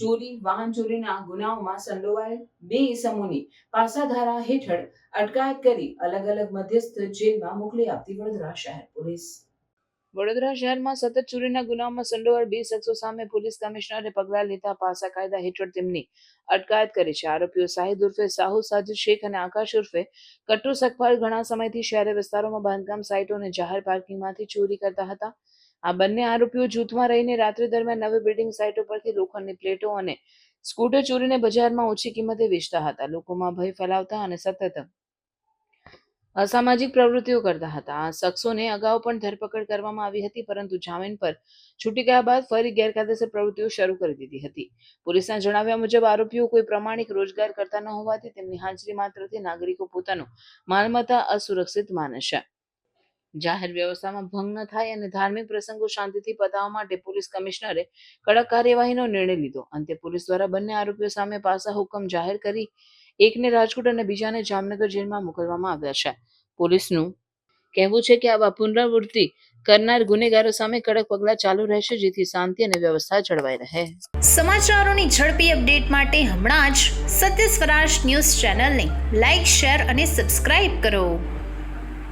ચોરી, વાહન ચોરીના ગુનાઓમાં સંડોવાયેલ બે ઇસમોની પાસાધારા હેઠળ અટકાયત કરી અલગ અલગ મધ્યસ્થ જેલમાં મોકલી આપતી વડોદરા શહેર પોલીસ. વડોદરા શહેરમાં સતત ચોરીના ગુનામાં સંડોવાયેલ બે શખ્સો સામે પોલીસ કમિશનરે પગલાં લેતા પાસા કાયદા હેઠળ તેમની અટકાયત કરી છે. આરોપીઓ સાહિદ ઉર્ફે સાહુ, સાજિદ શેખ અને આકાશ ઉર્ફે કટ્ટુ સખપાલ ઘણા સમયથી શહેરી વિસ્તારોમાં બાંધકામ સાઇટો અને જાહેર પાર્કિંગમાંથી ચોરી કરતા હતા. આ બંને આરોપીઓ જૂથમાં રહીને રાત્રિ દરમિયાન નવી બિલ્ડિંગ સાઇટ પરથી લોખંડની પ્લેટો અને સ્કૂટર ચોરીને બજારમાં ઓછી કિંમતે વેચતા હતા. લોકોમાં ભય ફેલાવતા અને સતત અસામાજિક પ્રવૃત્તિઓ કરતા હતા. આ શખ્સોને અગાઉ પણ ધરપકડ કરવામાં આવી હતી, પરંતુ જામીન પર છૂટી ગયા બાદ ફરી ગેરકાયદેસર પ્રવૃત્તિઓ શરૂ કરી દીધી હતી. પોલીસના જણાવ્યા મુજબ, આરોપીઓ કોઈ પ્રમાણિક રોજગાર કરતા ન હોવાથી તેમની હાજરી માત્રથી નાગરિકો પોતાનું માલમત્તા અસુરક્ષિત માને છે. જાહેર વ્યવસ્થામાં ભંગ ન થાય અને ધાર્મિક પ્રસંગો શાંતિથી પતાવવા માટે પોલીસ કમિશનરે કડક કાર્યવાહીનો નિર્ણય લીધો. અંતે પોલીસ દ્વારા બંને આરોપીઓ સામે પાસા હુકમ જાહેર કરી એકને રાજકોટ અને બીજાને જામનગર જેલમાં મોકલવામાં આવ્યા છે. પોલીસનું કહેવું છે કે આવા પુનરાવૃત્તિ કરનાર ગુનેગારો સામે કડક પગલાં ચાલુ રહેશે, જેથી શાંતિ અને વ્યવસ્થા જળવાઈ રહે. સમાચારોની ઝડપી અપડેટ માટે હમણાં જ સત્ય સ્વરાજ ન્યૂઝ ચેનલને લાઇક શેર અને સબસ્ક્રાઇબ કરો.